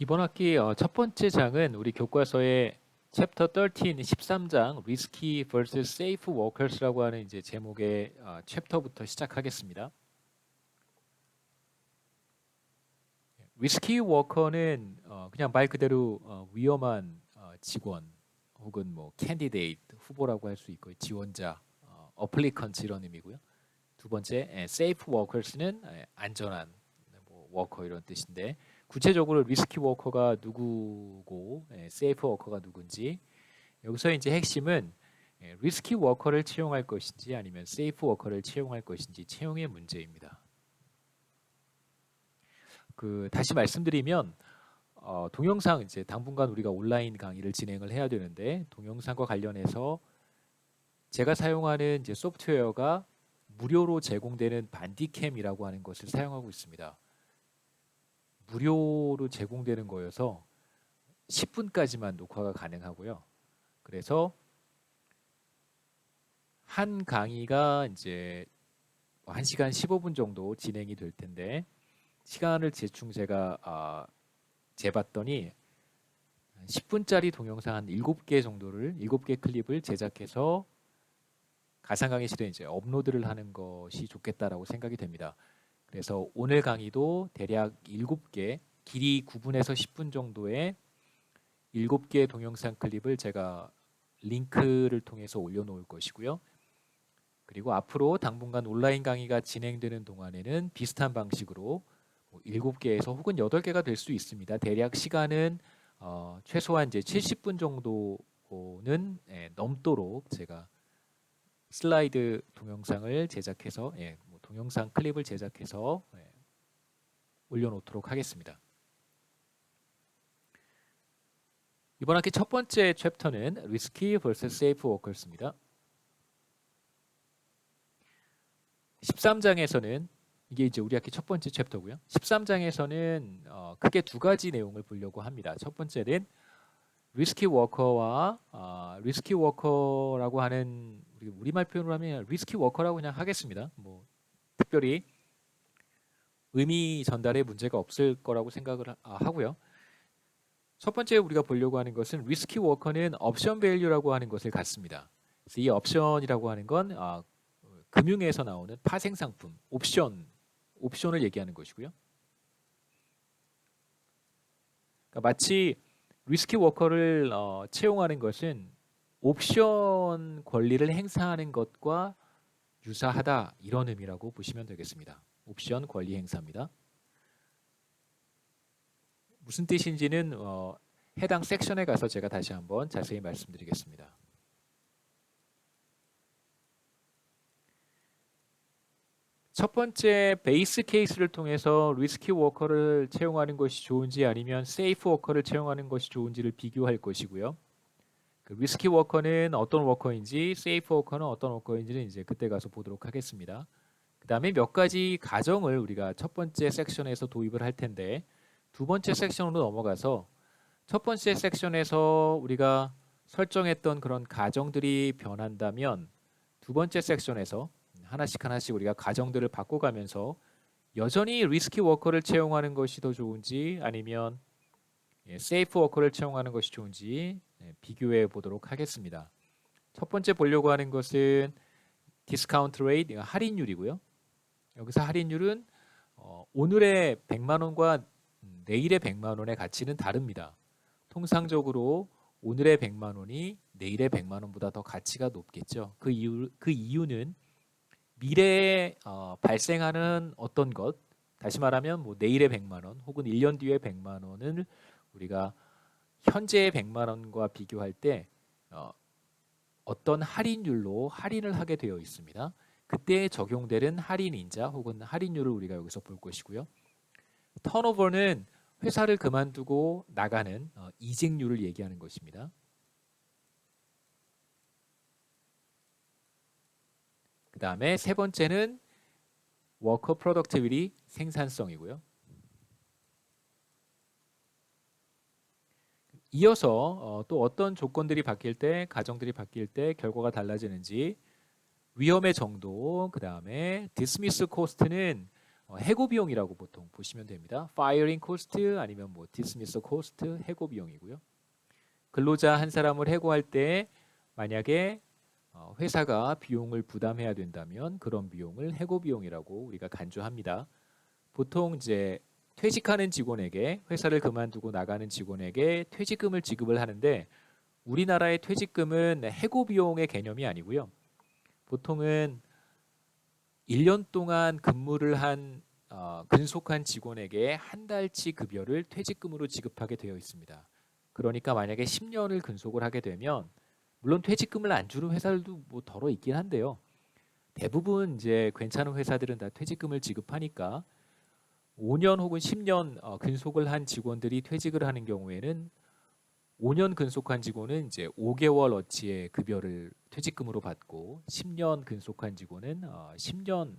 이번 학기 어, 첫 번째 장은 우리 교과서의 챕터 13, 13장 Risky vs Safe Workers라고 하는 이제 제목의 어, 챕터부터 시작하겠습니다. Risky Worker는 어, 그냥 말 그대로 어, 위험한 어, 직원 혹은 뭐 candidate 후보라고 할 수 있고 지원자, 어, applicant 이런 의미고요. 두 번째 에, Safe Workers는 에, 안전한 뭐 워커 이런 뜻인데 구체적으로 리스키 워커가 누구고 예, 세이프 워커가 누군지 여기서 이제 핵심은 예, 리스키 워커를 채용할 것인지 아니면 세이프 워커를 채용할 것인지 채용의 문제입니다. 그 다시 말씀드리면 어, 동영상 이제 당분간 우리가 온라인 강의를 진행을 해야 되는데 동영상과 관련해서 제가 사용하는 이제 소프트웨어가 무료로 제공되는 반디캠이라고 하는 것을 사용하고 있습니다. 무료로 제공되는 거여서 10분까지만 녹화가 가능하고요. 그래서 한 강의가 이제 1시간 15분 정도 진행이 될 텐데 시간을 대충 제가 아, 재봤더니 10분짜리 동영상 한 7개 정도를 7개 클립을 제작해서 가상 강의실에 이제 업로드를 하는 것이 좋겠다라고 생각이 됩니다. 그래서 오늘 강의도 대략 7개, 길이 9분에서 10분 정도의 7개의 동영상 클립을 제가 링크를 통해서 올려놓을 것이고요. 그리고 앞으로 당분간 온라인 강의가 진행되는 동안에는 비슷한 방식으로 뭐 7개에서 혹은 8개가 될 수 있습니다. 대략 시간은 어, 최소한 이제 70분 정도는 예, 넘도록 제가 슬라이드 동영상을 제작해서 예, 뭐 동영상 클립을 제작해서 예, 올려놓도록 하겠습니다. 이번 학기 첫 번째 챕터는 Risky vs Safe Workers입니다. 13장에서는 이게 이제 우리 학기 첫 번째 챕터고요. 13장에서는 어, 크게 두 가지 내용을 보려고 합니다. 첫 번째는 리스키 워커와 아, 리스키 워커라고 하는 우리 우리말 표현으로 하면 리스키 워커라고 그냥 하겠습니다. 뭐 특별히 의미 전달에 문제가 없을 거라고 생각을 하, 아, 하고요. 첫 번째 우리가 보려고 하는 것은 리스키 워커는 옵션 밸류라고 하는 것을 갖습니다. 이 옵션이라고 하는 건 아, 금융에서 나오는 파생 상품, 옵션, 옵션을 얘기하는 것이고요. 그러니까 마치 리스키 워커를 어, 채용하는 것은 옵션 권리를 행사하는 것과 유사하다 이런 의미라고 보시면 되겠습니다. 옵션 권리 행사입니다. 무슨 뜻인지는 어, 해당 섹션에 가서 제가 다시 한번 자세히 말씀드리겠습니다. 첫 번째 베이스 케이스를 통해서 리스키 워커를 채용하는 것이 좋은지 아니면 세이프 워커를 채용하는 것이 좋은지를 비교할 것이고요. 그 리스키 워커는 어떤 워커인지 세이프 워커는 어떤 워커인지는 이제 그때 가서 보도록 하겠습니다. 그 다음에 몇 가지 가정을 우리가 첫 번째 섹션에서 도입을 할 텐데 두 번째 섹션으로 넘어가서 첫 번째 섹션에서 우리가 설정했던 그런 가정들이 변한다면 두 번째 섹션에서 하나씩 하나씩 우리가 가정들을 바꿔가면서 여전히 리스키 워커를 채용하는 것이 더 좋은지 아니면 예, 세이프 워커를 채용하는 것이 좋은지 예, 비교해 보도록 하겠습니다. 첫 번째 보려고 하는 것은 디스카운트 레이트 할인율이고요. 여기서 할인율은 어, 오늘의 100만 원과 내일의 100만 원의 가치는 다릅니다. 통상적으로 오늘의 100만 원이 내일의 100만 원보다 더 가치가 높겠죠. 그 이유 그 이유는 미래에 어, 발생하는 어떤 것 다시 말하면 뭐 내일의 100만 원 혹은 1년 뒤에 100만 원을 우리가 현재의 100만 원과 비교할 때 어, 어떤 할인율로 할인을 하게 되어 있습니다. 그때 적용되는 할인 인자 혹은 할인율을 우리가 여기서 볼 것이고요. 턴오버는 회사를 그만두고 나가는 어, 이직률을 얘기하는 것입니다. 그 다음에 세 번째는 워커 프로덕티비티 생산성이고요. 이어서 어, 또 어떤 조건들이 바뀔 때, 가정들이 바뀔 때 결과가 달라지는지 위험의 정도, 그 다음에 디스미스 코스트는 어, 해고 비용이라고 보통 보시면 됩니다. firing cost 아니면 뭐 dismissal cost 해고 비용이고요. 근로자 한 사람을 해고할 때 만약에 어, 회사가 비용을 부담해야 된다면 그런 비용을 해고 비용이라고 우리가 간주합니다. 보통 이제 퇴직하는 직원에게 회사를 그만두고 나가는 직원에게 퇴직금을 지급을 하는데 우리나라의 퇴직금은 해고 비용의 개념이 아니고요. 보통은 1년 동안 근무를 한 어, 근속한 직원에게 한 달치 급여를 퇴직금으로 지급하게 되어 있습니다. 그러니까 만약에 10년을 근속을 하게 되면 물론 퇴직금을 안 주는 회사들도 뭐 덜어 있긴 한데요. 대부분 이제 괜찮은 회사들은 다 퇴직금을 지급하니까 5년 혹은 10년 어, 근속을 한 직원들이 퇴직을 하는 경우에는 5년 근속한 직원은 이제 5개월 어치의 급여를 퇴직금으로 받고 10년 근속한 직원은 어, 10년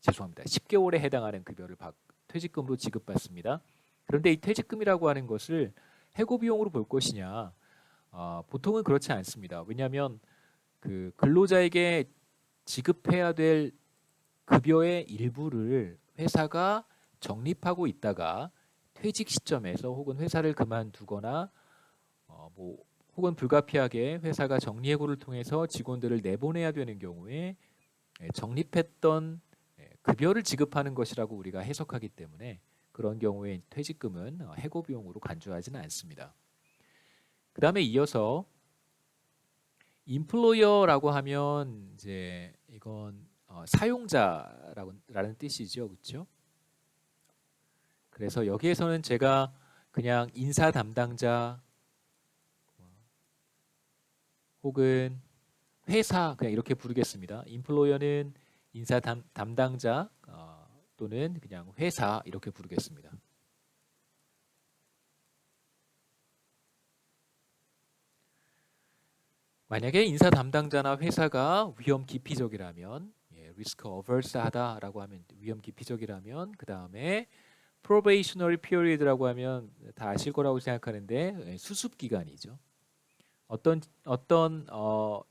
죄송합니다. 10개월에 해당하는 급여를 받, 퇴직금으로 지급받습니다. 그런데 이 퇴직금이라고 하는 것을 해고 비용으로 볼 것이냐? 어, 보통은 그렇지 않습니다. 왜냐하면 그 근로자에게 지급해야 될 급여의 일부를 회사가 적립하고 있다가 퇴직 시점에서 혹은 회사를 그만두거나 어, 뭐 혹은 불가피하게 회사가 정리해고를 통해서 직원들을 내보내야 되는 경우에 예, 적립했던 예, 급여를 지급하는 것이라고 우리가 해석하기 때문에 그런 경우에 퇴직금은 어, 해고 비용으로 간주하지는 않습니다. 그 다음에 이어서 인플로이어라고 하면 이제 이건 어, 사용자라는 뜻이죠, 그렇죠? 그래서 여기에서는 제가 그냥 인사 담당자 혹은 회사 그냥 이렇게 부르겠습니다. 인플로이어는 인사 담, 담당자 어, 또는 그냥 회사 이렇게 부르겠습니다. 만약에 인사 담당자나 회사가 위험 기피적이라면 예, 리스크 어버스하다라고 하면 위험 기피적이라면 그 다음에 probationary period라고 하면 다 아실 거라고 생각하는데 예, 수습 기간이죠. 어떤 어떤 어,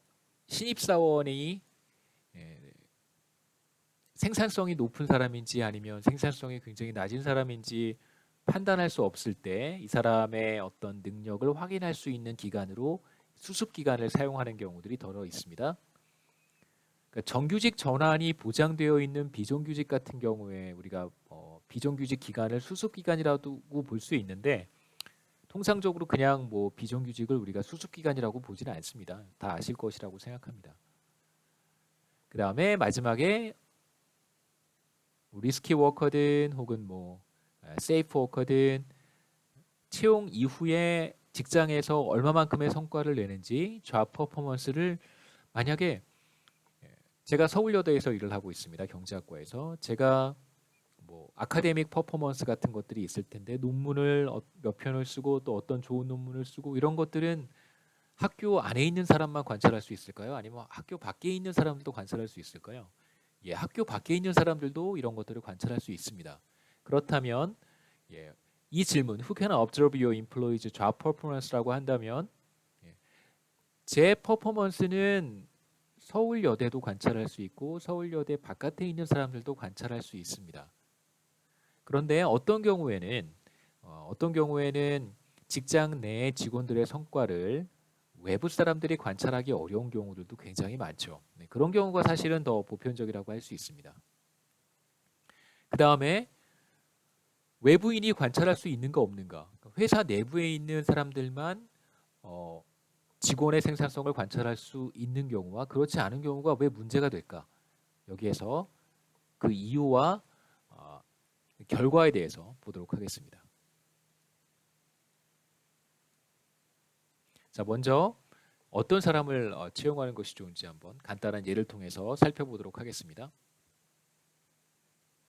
신입 사원이 예, 생산성이 높은 사람인지 아니면 생산성이 굉장히 낮은 사람인지 판단할 수 없을 때 이 사람의 어떤 능력을 확인할 수 있는 기간으로 수습 기간을 사용하는 경우들이 더러 있습니다. 그러니까 정규직 전환이 보장되어 있는 비정규직 같은 경우에 우리가 어, 비정규직 기간을 수습 기간이라고 볼 수 있는데 통상적으로 그냥 뭐 비정규직을 우리가 수습 기간이라고 보지는 않습니다. 다 아실 것이라고 생각합니다. 그 다음에 마지막에 리스키 워커든 혹은 뭐 세이프 워커든 채용 이후에 직장에서 얼마만큼의 성과를 내는지 좌 퍼포먼스를 만약에 제가 서울여대에서 일을 하고 있습니다. 경제학과에서 제가 뭐 아카데믹 퍼포먼스 같은 것들이 있을 텐데 논문을 어, 몇 편을 쓰고 또 어떤 좋은 논문을 쓰고 이런 것들은 학교 안에 있는 사람만 관찰할 수 있을까요? 아니면 학교 밖에 있는 사람들도 관찰할 수 있을까요? 예, 학교 밖에 있는 사람들도 이런 것들을 관찰할 수 있습니다. 그렇다면 예, 이 질문 Who can observe your employees job performance라고 한다면 예, 제 퍼포먼스는 서울여대도 관찰할 수 있고 서울여대 바깥에 있는 사람들도 관찰할 수 있습니다. 그런데 어떤 경우에는 어, 어떤 경우에는 직장 내 직원들의 성과를 외부 사람들이 관찰하기 어려운 경우들도 굉장히 많죠. 네, 그런 경우가 사실은 더 보편적이라고 할 수 있습니다. 그 다음에 외부인이 관찰할 수 있는가 없는가. 그러니까 회사 내부에 있는 사람들만 어, 직원의 생산성을 관찰할 수 있는 경우와 그렇지 않은 경우가 왜 문제가 될까? 여기에서 그 이유와 어, 결과에 대해서 보도록 하겠습니다. 자, 먼저 어떤 사람을 어, 채용하는 것이 좋은지 한번 간단한 예를 통해서 살펴보도록 하겠습니다.